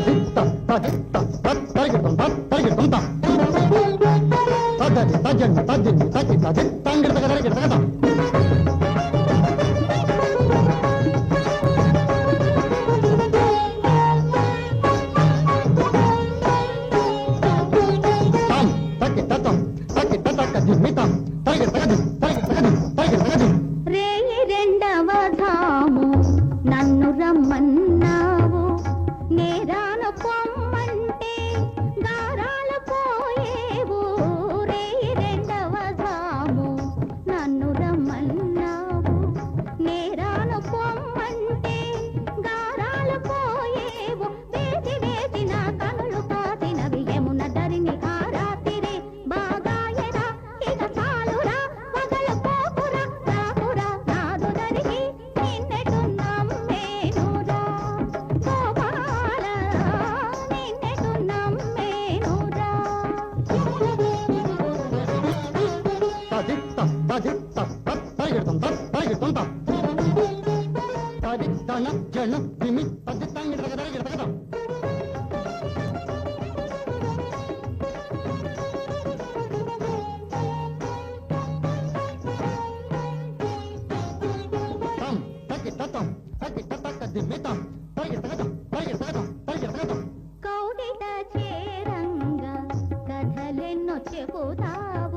తది తది పరిగెడతాం పరిగెడతాం తది తజన్ తజన్ తది తది తంగిడత తరిగెడత కదా పరిగెడతాం పరిగెడతాం పరిగెడతాం తడి తన జన తిమి పది తంగిడక తరగెడతా తతం తగి తతక దిమితం పరిగెడతా పరిగెడతా పరిగెడతా కౌడిట చేరంగా కథలెన్నో చెబుతావు?